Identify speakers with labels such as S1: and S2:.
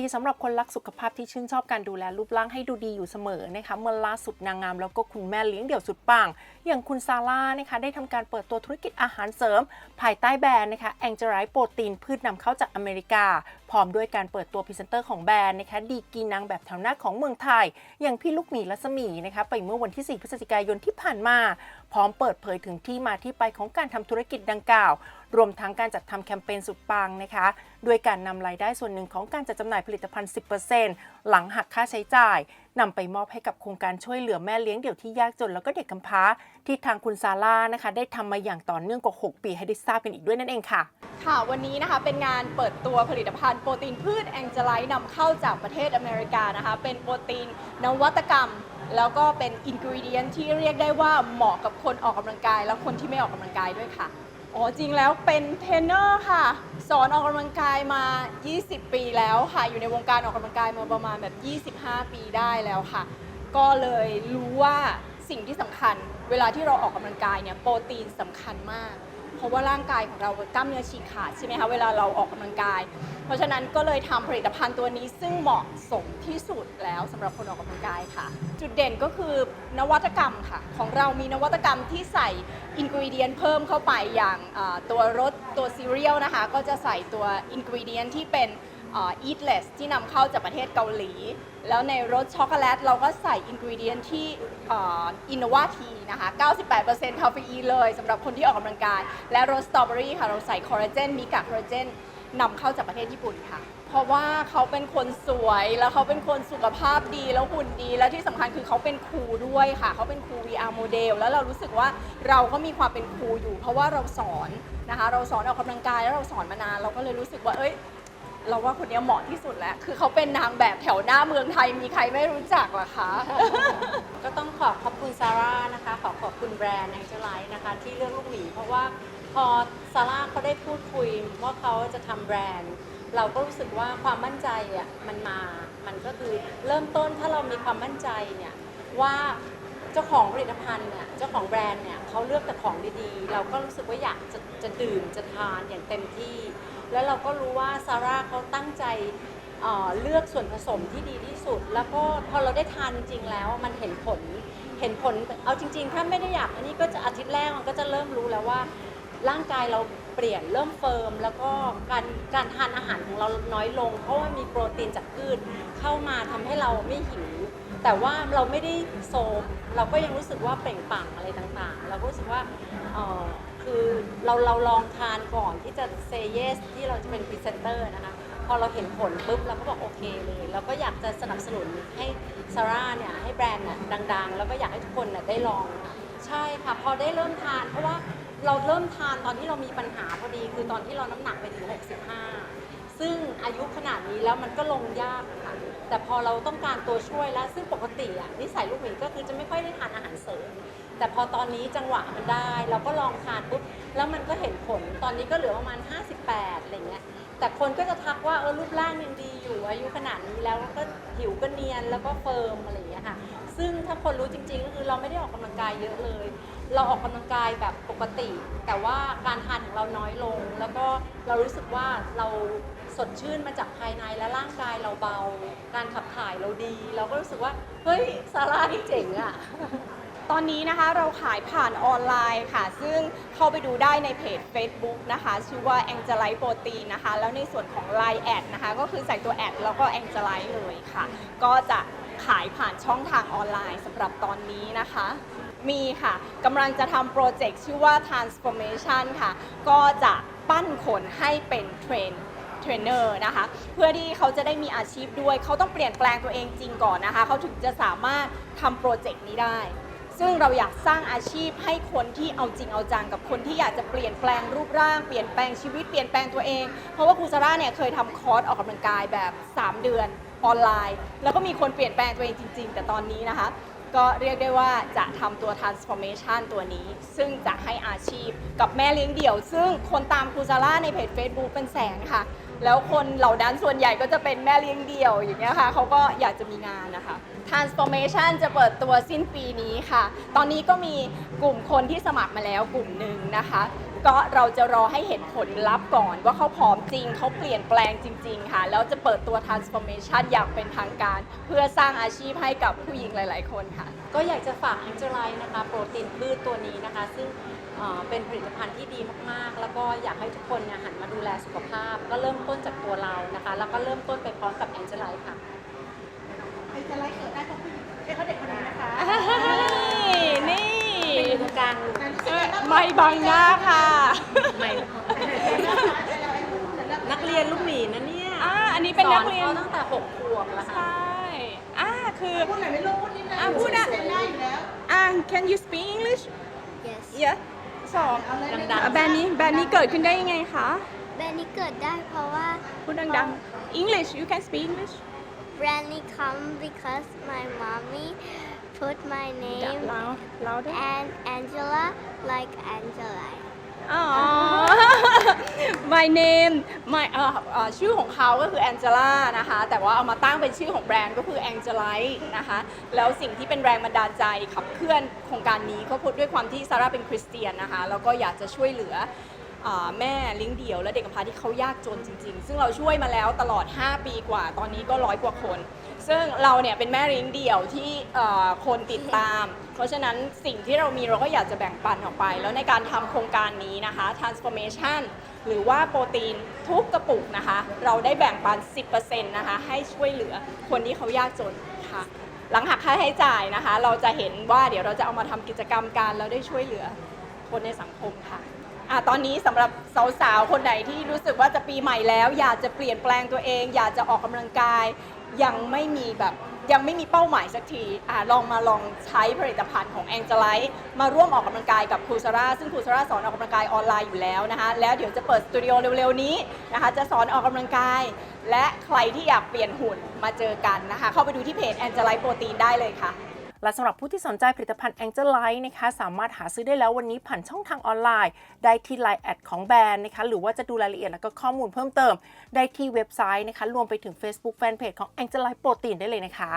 S1: ดีสำหรับคนรักสุขภาพที่ชื่นชอบการดูแลรูปร่างให้ดูดีอยู่เสมอนะคะเมื่อล่าสุดนางงามแล้วก็คุณแม่เลี้ยงเดี่ยวสุดปัง อย่างคุณซาร่านะคะได้ทำการเปิดตัวธุรกิจอาหารเสริม ภายใต้แบรนด์นะคะแองเจลไรโปรตีนพืชนำเข้าจากอเมริกาพร้อมด้วยการเปิดตัวพรีเซนเตอร์ของแบรนด์นะคะดีกีนางแบบแถวหน้าของเมืองไทย อย่างพี่ลูกหมีรัศมีนะคะไปเมื่อวันที่ 4 พฤศจิกายนที่ผ่านมา พร้อมเปิดเผยถึงที่มาที่ไปของการทำธุรกิจดังกล่าว รวมทั้งการจัดทำแคมเปญสุดปังนะคะด้วยการนำรายได้ส่วนหนึ่งของการจัดจำหน่ายผลิตภัณฑ์ 10%หลังหักค่าใช้จ่ายนำไปมอบให้กับโครงการช่วยเหลือแม่เลี้ยงเดี่ยวที่ยากจนแล้วก็เด็กกำพร้า ที่ทางคุณซาร่านะคะ ได้ทำมาอย่างต่อเนื่องกว่า 6 ปีให้ได้ทราบกันอีกด้วยนั่นเองค่ะ
S2: ค่ะวันนี้นะคะเป็นงานเปิดตัวผลิตภัณฑ์โปรตีนพืชแองเจไลท์นำเข้าจากประเทศอเมริกานะคะ เป็นโปรตีนนวัตกรรม แล้วก็เป็นอินกิเดียนที่เรียกได้ว่าเหมาะกับคนออกกำลังกาย และคนที่ไม่ออกกำลังกายด้วยค่ะ อ๋อจริงแล้วเป็นเทรนเนอร์ค่ะ สอนออกกำลังกายมา 20 ปีแล้วค่ะ อยู่ในวงการออกกำลังกายมาประมาณแบบ 25 ปีได้แล้วค่ะ ก็เลยรู้ว่าสิ่งที่สำคัญ เวลาที่เราออกกำลังกายเนี่ยโปรตีนสำคัญมาก ราะว่าร่างกายของเรากล้ามเนื้อฉีกขาดใช่ไหมคะเวลาเราออกกำลังกาย เพราะฉะนั้นก็เลยทำผลิตภัณฑ์ตัวนี้ซึ่งเหมาะสมที่สุดแล้วสำหรับคนออกกำลังกายค่ะ จุดเด่นก็คือนวัตกรรมค่ะ ของเรามีนวัตกรรมที่ใส่อินกิเดียนเพิ่มเข้าไปอย่างตัวรสตัวซีเรียลนะคะ ก็จะใส่ตัวอินกิเดียนที่เป็น อ่อ eatless ที่นำเข้าจากประเทศเกาหลี แล้วในรสช็อกโกแลตเราก็ใส่อินกิเดียนที่อินโนวาทีนะคะ 98%คาเฟอีนเลยสำหรับคนที่ออกกำลังกาย และรสสตรอเบอรี่ค่ะ เราใส่คอลลาเจนมีกากคอลลาเจนนำเข้าจากประเทศญี่ปุ่นค่ะ เพราะว่าเขาเป็นคนสวยแล้วเขาเป็นคนสุขภาพดีแล้วหุ่นดี แล้วที่สำคัญคือเขาเป็นครูด้วยค่ะ เขาเป็นครู VR โมเดลแล้วเรารู้สึกว่าเราก็มีความเป็นครูอยู่ เพราะว่าเราสอนนะคะ เราสอนออกกำลังกายแล้วเราสอนมานานเราก็เลยรู้สึกว่าเอ้ย เราว่าคนนี้เหมาะที่สุดแล้ว คือเขาเป็นนางแบบแถวหน้าเมืองไทย มีใครไม่รู้จักหรอคะ
S3: ก็ต้องขอขอบคุณซาร่านะคะ ขอขอบคุณแบรนด์แองเจลไลท์นะคะ ที่เลือกลูกหมีเพราะว่าพอซาร่าเขาได้พูดคุยว่าเขาจะทำแบรนด์ เราก็รู้สึกว่าความมั่นใจอะมันมา มันก็คือเริ่มต้นถ้าเรามีความมั่นใจเนี่ยว่าเจ้าของผลิตภัณฑ์เนี่ยเจ้าของแบรนด์เนี่ยเขาเลือกแต่ของดีๆ เราก็รู้สึกว่าอยากจะจะดื่มจะทานอย่างเต็มที่ แล้วเราก็รู้ว่าซาร่าเขาตั้งใจเเลือกส่วนผสมที่ดีที่สุด แล้วก็พอเราได้ทานจริงแล้วมันเห็นผลเห็นผลเอาจริง ๆ ถ้าไม่ได้อยากอันนี้ก็จะอาทิตย์แรกมันก็จะเริ่มรู้แล้วว่าร่างกายเราเปลี่ยนเริ่มเฟิร์ม แล้วก็การการทานอาหารของเราน้อยลง เพราะว่ามีโปรตีนจากพืชเข้ามาทำให้เราไม่หิว แต่ว่าเราไม่ได้โซมเราก็ยังรู้สึกว่าเปล่งปลั่งอะไรต่างๆ เราก็รู้สึกว่าเอ่อ คือเราเราลองทานก่อนที่จะเซเยสที่เราจะเป็นพรีเซนเตอร์นะคะพอเราเห็นผลปุ๊บเราก็บอกโอเคเลยเราก็อยากจะสนับสนุนให้ซาร่าเนี่ยให้แบรนด์น่ะดัง ๆ แล้วก็อยากให้ทุกคนน่ะได้ลองใช่ค่ะพอได้เริ่มทาน เพราะว่าเราเริ่มทานตอนที่เรามีปัญหาพอดี คือตอนที่เราน้ำหนักไปถึง 65 ซึ่งอายุขนาดนี้แล้วมันก็ลงยากค่ะแต่พอเราต้องการตัวช่วยแล้วซึ่งปกติอะนิสัยลูกหมีก็คือจะไม่ค่อยได้ทานอาหารเสริม แต่พอตอนนี้จังหวะมันได้ เราก็ลองทานปุ๊บแล้วมันก็เห็นผลตอนนี้ก็เหลือประมาณ 58อะไรเงี้ยแต่คนก็จะทักว่าเออรูปร่างยังดีอยู่อายุขนาดนี้แล้วก็ผิวก็เนียนแล้วก็เฟิร์มอะไรอย่างเงี้ยค่ะซึ่งถ้าคนรู้จริงๆก็คือเราไม่ได้ออกกำลังกายเยอะเลย เราออกกำลังกายแบบปกติ แต่ว่าการทานของเราน้อยลง แล้วก็เรารู้สึกว่าเราสดชื่นมาจากภายในและร่างกายเราเบา การขับถ่ายเราดี เราก็รู้สึกว่าเฮ้ยซาร่านี่เจ๋งอะ
S2: ตอนนี้นะคะเราขายผ่านออนไลน์ค่ะ ซึ่งเข้าไปดูได้ในเพจ Facebook นะคะ ชื่อว่า a n g e l i t e Protein นะคะ แล้วในส่วนของ Line แอดนะคะ ก็คือใส่ตัวแอดแล้วก็ a n g e l i t e เลยค่ะ ก็จะขายผ่านช่องทางออนไลน์สำหรับตอนนี้นะคะมีค่ะกำลังจะทำโปรเจกต์ชื่อว่า Transformation ค่ะ ก็จะปั้นคนให้เป็นเทรนเทรนเนอร์นะคะ เพื่อที่เขาจะได้มีอาชีพด้วย เขาต้องเปลี่ยนแปลงตัวเองจริงก่อนนะคะ เขาถึงจะสามารถทำโปรเจกต์นี้ได้ ซึ่งเราอยากสร้างอาชีพให้คนที่เอาจริงเอาจังกับคนที่อยากจะเปลี่ยนแปลงรูปร่าง เปลี่ยนแปลงชีวิต เปลี่ยนแปลงตัวเอง เพราะว่าครูซาร่าเนี่ยเคยทำคอร์สออกกำลังกายแบบ 3 เดือนออนไลน์ แล้วก็มีคนเปลี่ยนแปลงตัวเองจริง ๆ แต่ตอนนี้นะคะ ก็เรียกได้ว่าจะทำตัว transformation ตัวนี้ ซึ่งจะให้อาชีพกับแม่เลี้ยงเดี่ยว ซึ่งคนตามครูซาร่าในเพจ Facebook เป็นแสนค่ะ แล้วคนเหล่านั้นส่วนใหญ่ก็จะเป็นแม่เลี้ยงเดี่ยวอย่างเงี้ยค่ะเขาก็อยากจะมีงานนะคะ transformation จะเปิดตัวสิ้นปีนี้ค่ะ ตอนนี้ก็มีกลุ่มคนที่สมัครมาแล้วกลุ่มหนึ่งนะคะ ก็เราจะรอให้เห็นผลลัพธ์ก่อน ว่าเขาผอมจริง เขาเปลี่ยนแปลงจริง ๆ ค่ะ แล้วจะเปิดตัว transformation อย่างเป็นทางการ เพื่อสร้างอาชีพให้กับผู้หญิงหลาย ๆ คนค่ะ
S3: ก็อยากจะฝากแองเจลไลท์นะคะ โปรตีนพืชตัวนี้นะคะ ซึ่งเอ่อเป็นผลิตภัณฑ์ที่ดีมากๆ แล้วก็อยากให้ทุกคนเนี่ยหันมาดูแลสุขภาพ ก็เริ่มต้นจากตัวเรานะคะ แล้วก็เริ่มต้นไปพร้อมกับแองเจลไลท์ค่ะ
S2: นี่
S3: ไปอยู่ตรงกลาง
S2: ไม่บังหน้าค่ะ
S3: ไม่นักเรียนลูกหมีนะเนี่ย
S2: อ่าอันนี้เป็นนักเรียน
S3: สอเขาตั้งแต่หกขวบแล้ว
S2: ใช
S3: ค่ะ่
S2: อ่าคือพูดหน่อยไม่รู้พูดนิดหน่อยอ่าพูดอะอ่า can you speak English
S4: yes
S2: yes สอง
S3: ดังๆ
S2: แบรนด์นี้แบรนด์นี้เกิดขึ้นได้ยังไงคะ
S4: แบรนด์นี้เกิดได้เพราะว่า
S2: พูดดังๆ English you can speak English
S4: แบรนด์นี้ come because my mommy put my
S2: จับ
S4: name
S2: เราเราด้วย
S4: and Angela like Angela
S2: อ๋อ my name my เอ่อเอ่อชื่อของเขาก็คือ Angela นะคะ แต่ว่าเอามาตั้งเป็นชื่อของแบรนด์ก็คือ Angelite นะคะ แล้วสิ่งที่เป็นแรงบันดาลใจขับเคลื่อนโครงการนี้ก็พูดด้วยความที่ซาร่าเป็นคริสเตียนนะคะ แล้วก็อยากจะช่วยเหลืออ่าแม่เลี้ยงเดี่ยว และเด็กกำพร้าที่เขายากจนจริง ๆ ซึ่งเราช่วยมาแล้วตลอด 5 ปีกว่า ตอนนี้ก็ร้อยกว่าคน ซึ่งเราเนี่ยเป็นแม่เลี้ยงเดี่ยวที่เอ่อคนติดตาม เพราะฉะนั้นสิ่งที่เรามีเราก็อยากจะแบ่งปันออกไป แล้วในการทำโครงการนี้นะคะ transformation หรือว่าโปรตีนทุกกระปุกนะคะ เราได้แบ่งปัน 10%นะคะให้ช่วยเหลือคนที่เขายากจนค่ะ หลังหักค่าใช้จ่ายนะคะ เราจะเห็นว่าเดี๋ยวเราจะเอามาทำกิจกรรมการแล้วได้ช่วยเหลือคนในสังคมค่ะ อะตอนนี้สำหรับสาวๆ คนไหนที่รู้สึกว่าจะปีใหม่แล้ว อยากจะเปลี่ยนแปลงตัวเอง อยากจะออกกำลังกาย ยังไม่มีแบบยังไม่มีเป้าหมายสักทีอะลองมาลองใช้ผลิตภัณฑ์ของ a n g e l i t e มาร่วมออกกำลังกายกับครูซาร่าซึ่งครูซาร่าสอนออกกำลังกายออนไลน์อยู่แล้วนะคะ แล้วเดี๋ยวจะเปิดสตูดิโอเร็วๆ นี้นะคะ จะสอนออกกำลังกาย และใครที่อยากเปลี่ยนหุ่นมาเจอกันนะคะ เข้าไปดูที่เพจ a n g e l i t e Protein ได้เลยค่ะ
S1: และสำหรับผู้ที่สนใจผลิตภัณฑ์ Angel Light นะคะสามารถหาซื้อได้แล้ววันนี้ผ่านช่องทางออนไลน์ ได้ที่ Line แอดของแบรนด์นะคะหรือว่าจะดูรายละเอียดและก็ข้อมูลเพิ่มเติม ได้ที่เว็บไซต์นะคะรวมไปถึง Facebook Fanpage ของ Angel Light Protein ได้เลยนะคะ